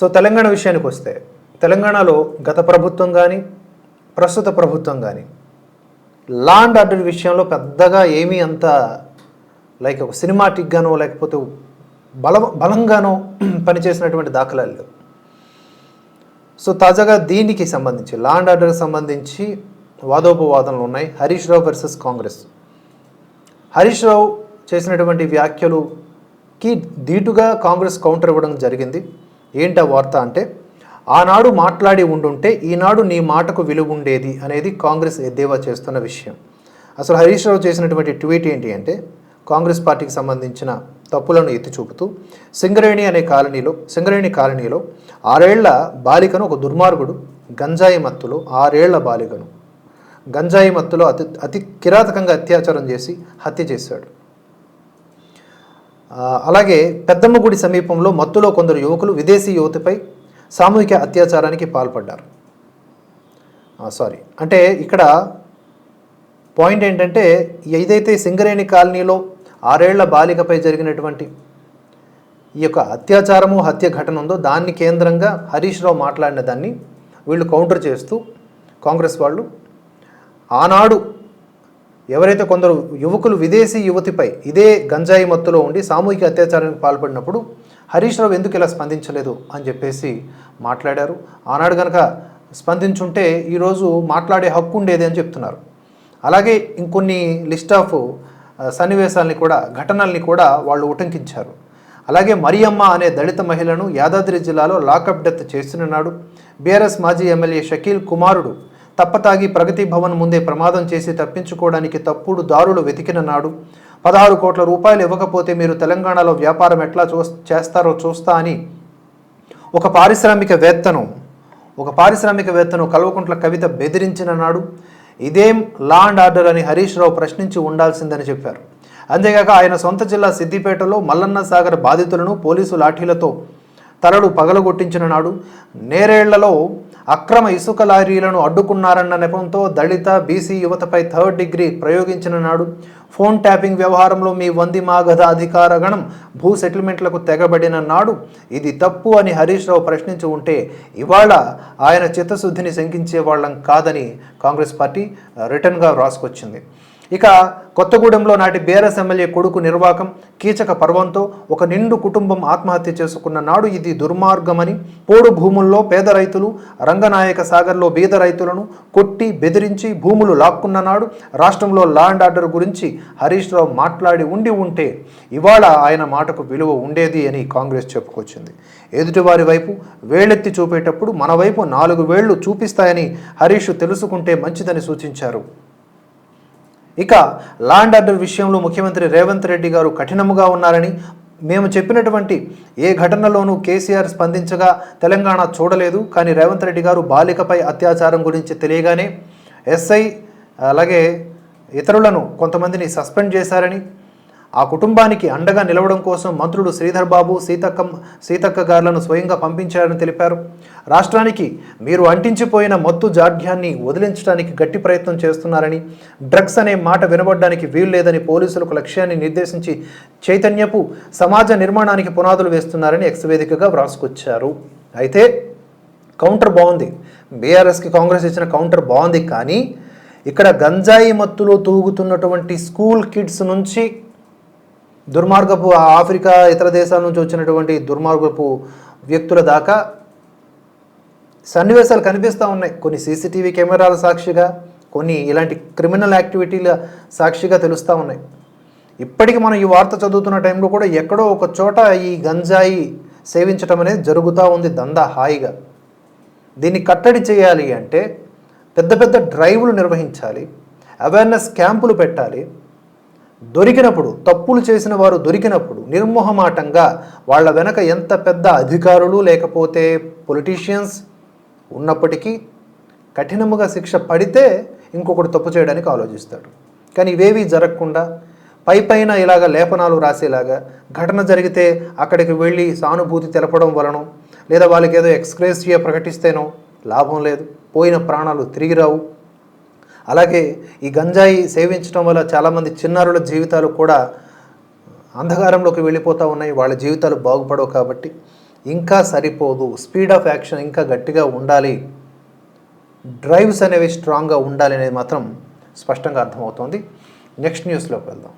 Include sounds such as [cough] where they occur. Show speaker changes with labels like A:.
A: So Telangana విషయానికి వస్తే తెలంగాణలో గత ప్రభుత్వం కానీ ప్రస్తుత ప్రభుత్వం కానీ లా అండ్ ఆర్డర్ విషయంలో పెద్దగా ఏమీ అంత లైక్ ఒక సినిమాటిక్గానో లేకపోతే బల బలంగానో [clears throat] పనిచేసినటువంటి దాఖలాలు లేవు. సో తాజాగా దీనికి సంబంధించి లా అండ్ ఆర్డర్కి సంబంధించి వాదోపవాదనలు ఉన్నాయి. హరీష్ రావు వర్సెస్ కాంగ్రెస్. హరీష్ రావు చేసినటువంటి వ్యాఖ్యలుకి ధీటుగా కాంగ్రెస్ కౌంటర్ ఇవ్వడం జరిగింది. ఏంటి ఆ వార్త అంటే ఆనాడు మాట్లాడి ఉండుంటే ఈనాడు నీ మాటకు విలువ ఉండేది అనేది కాంగ్రెస్ ఎద్దేవా చేస్తున్న విషయం. అసలు హరీష్ రావు చేసినటువంటి ట్వీట్ ఏంటి అంటే కాంగ్రెస్ పార్టీకి సంబంధించిన తప్పులను ఎత్తి చూపుతూ సింగరేణి అనే కాలనీలో సింగరేణి కాలనీలో ఆరేళ్ళ బాలికను ఒక దుర్మార్గుడు గంజాయి మత్తులో ఆరేళ్ళ బాలికను గంజాయి మత్తులో అతి అతి కిరాతకంగా అత్యాచారం చేసి హత్య చేశాడు. అలాగే పెద్దమ్మ గుడి సమీపంలో మత్తులో కొందరు యువకులు విదేశీ యువతిపై సామూహిక అత్యాచారానికి పాల్పడ్డారు. సారీ అంటే ఇక్కడ పాయింట్ ఏంటంటే ఏదైతే సింగరేణి కాలనీలో ఆరేళ్ళ బాలికపై జరిగినటువంటి ఈ యొక్క అత్యాచారము హత్య ఘటన ఉందో దాన్ని కేంద్రంగా హరీష్ రావు మాట్లాడిన దాన్ని వీళ్ళు కౌంటర్ చేస్తూ కాంగ్రెస్ వాళ్ళు ఆనాడు ఎవరైతే కొందరు యువకులు విదేశీ యువతిపై ఇదే గంజాయి మత్తులో ఉండి సామూహిక అత్యాచారానికి పాల్పడినప్పుడు హరీష్ రావు ఎందుకు ఇలా స్పందించలేదు అని చెప్పేసి మాట్లాడారు. ఆనాడు కనుక స్పందించుంటే ఈరోజు మాట్లాడే హక్కు ఉండేది అని చెప్తున్నారు. అలాగే ఇంకొన్ని లిస్ట్ ఆఫ్ సన్నివేశాలని కూడా ఘటనల్ని కూడా వాళ్ళు ఉటంకించారు. అలాగే మరియమ్మ అనే దళిత మహిళను యాదాద్రి జిల్లాలో లాకప్ డెత్ చేసిన నాడు బీఆర్ఎస్ మాజీ ఎమ్మెల్యే షకీల్ కుమారుడు తప్పతాగి ప్రగతి భవన్ ముందే ప్రమాదం చేసి తప్పించుకోవడానికి తప్పుడు దారులు వెతికిన నాడు పదహారు కోట్ల రూపాయలు ఇవ్వకపోతే మీరు తెలంగాణలో వ్యాపారం ఎట్లా చూ చేస్తారో చూస్తా అని ఒక పారిశ్రామికవేత్తను ఒక పారిశ్రామికవేత్తను కల్వకుంట్ల కవిత బెదిరించిన నాడు ఇదేం లా అండ్ ఆర్డర్ అని హరీష్ రావు ప్రశ్నించి ఉండాల్సిందని చెప్పారు. అంతేగాక ఆయన సొంత జిల్లా సిద్దిపేటలో మల్లన్న సాగర్ బాధితులను పోలీసు లాఠీలతో తలలు పగలగొట్టించిన నాడు నేరేళ్ళలో అక్రమ ఇసుక లారీలను అడ్డుకున్నారన్న నెపంతో దళిత బీసీ యువతపై థర్డ్ డిగ్రీ ప్రయోగించిన నాడు ఫోన్ ట్యాపింగ్ వ్యవహారంలో మీ వంది మాగధ అధికార గణం భూ సెటిల్మెంట్లకు తెగబడిన నాడు ఇది తప్పు అని హరీష్ రావు ప్రశ్నించి ఉంటే ఇవాళ ఆయన చిత్తశుద్ధిని శంకించే వాళ్ళం కాదని కాంగ్రెస్ పార్టీ రిటర్న్గా రాసుకొచ్చింది. ఇక కొత్తగూడెంలో నాటి బీఆర్ఎస్ ఎమ్మెల్యే కొడుకు నిర్వాకం కీచక పర్వంతో ఒక నిండు కుటుంబం ఆత్మహత్య చేసుకున్న నాడు ఇది దుర్మార్గమని పోడు భూముల్లో పేద రైతులు రంగనాయక సాగర్లో బీద రైతులను కొట్టి బెదిరించి భూములు లాక్కున్న నాడు రాష్ట్రంలో లా అండ్ ఆర్డర్ గురించి హరీష్ రావు మాట్లాడి ఉండి ఉంటే ఇవాళ ఆయన మాటకు విలువ ఉండేది అని కాంగ్రెస్ చెప్పుకొచ్చింది. ఎదుటివారి వైపు వేలెత్తి చూపేటప్పుడు మన వైపు నాలుగు వేళ్ళు చూపిస్తాయని హరీష్ తెలుసుకుంటే మంచిదని సూచించారు. ఇక లాండ్ ఆర్డర్ విషయంలో ముఖ్యమంత్రి రేవంత్ రెడ్డి గారు కఠినముగా ఉన్నారని మేము చెప్పినటువంటి ఏ ఘటనలోనూ కేసీఆర్ స్పందించగా తెలంగాణ చూడలేదు. కానీ రేవంత్ రెడ్డి గారు బాలికపై అత్యాచారం గురించి తెలియగానే ఎస్ఐ అలాగే ఇతరులను కొంతమందిని సస్పెండ్ చేశారని ఆ కుటుంబానికి అండగా నిలవడం కోసం మంత్రులు శ్రీధర్ బాబు సీతక్క సీతక్క గారులను స్వయంగా పంపించారని తెలిపారు. రాష్ట్రానికి మీరు అంటించిపోయిన మత్తు జాడ్యాన్ని వదిలించడానికి గట్టి ప్రయత్నం చేస్తున్నారని డ్రగ్స్ అనే మాట వినబడడానికి వీలు లేదని పోలీసులకు లక్ష్యాన్ని నిర్దేశించి చైతన్యపు సమాజ నిర్మాణానికి పునాదులు వేస్తున్నారని ఎక్స్ వేదికగా వ్రాసుకొచ్చారు. అయితే కౌంటర్ బాగుంది. బీఆర్ఎస్కి కాంగ్రెస్ ఇచ్చిన కౌంటర్ బాగుంది కానీ ఇక్కడ గంజాయి మత్తులో తూగుతున్నటువంటి స్కూల్ కిడ్స్ నుంచి దుర్మార్గపు ఆ ఆఫ్రికా ఇతర దేశాల నుంచి వచ్చినటువంటి దుర్మార్గపు వ్యక్తుల దాకా సన్నివేశాలు కనిపిస్తూ ఉన్నాయి. కొన్ని సీసీటీవీ కెమెరాల సాక్షిగా కొన్ని ఇలాంటి క్రిమినల్ యాక్టివిటీల సాక్షిగా తెలుస్తూ ఉన్నాయి. ఇప్పటికి మనం ఈ వార్త చదువుతున్న టైంలో కూడా ఎక్కడో ఒక చోట ఈ గంజాయి సేవించడం అనేది జరుగుతూ ఉంది దందా హాయిగా. దీన్ని కట్టడి చేయాలి అంటే పెద్ద పెద్ద డ్రైవ్లు నిర్వహించాలి అవేర్నెస్ క్యాంపులు పెట్టాలి దొరికినప్పుడు తప్పులు చేసిన వారు దొరికినప్పుడు నిర్మోహమాటంగా వాళ్ళ వెనక ఎంత పెద్ద అధికారులు లేకపోతే పొలిటీషియన్స్ ఉన్నప్పటికీ కఠినముగా శిక్ష పడితే ఇంకొకడు తప్పు చేయడానికి ఆలోచిస్తాడు. కానీ ఇవేవీ జరగకుండా పై పైన ఇలాగ లేపనాలు రాసేలాగా ఘటన జరిగితే అక్కడికి వెళ్ళి సానుభూతి తెలపడం వలన లేదా వాళ్ళకి ఏదో ఎక్స్క్రేసియా ప్రకటిస్తేనో లాభం లేదు. పోయిన ప్రాణాలు తిరిగి రావు. అలాగే ఈ గంజాయి సేవించడం వల్ల చాలామంది చిన్నారుల జీవితాలు కూడా అంధకారంలోకి వెళ్ళిపోతూ ఉన్నాయి. వాళ్ళ జీవితాలు బాగుపడవు కాబట్టి ఇంకా సరిపోదు. స్పీడ్ ఆఫ్ యాక్షన్ ఇంకా గట్టిగా ఉండాలి. డ్రైవ్స్ అనేవి స్ట్రాంగ్గా ఉండాలి అనేది మాత్రం స్పష్టంగా అర్థమవుతోంది. నెక్స్ట్ న్యూస్లోకి వెళ్దాం.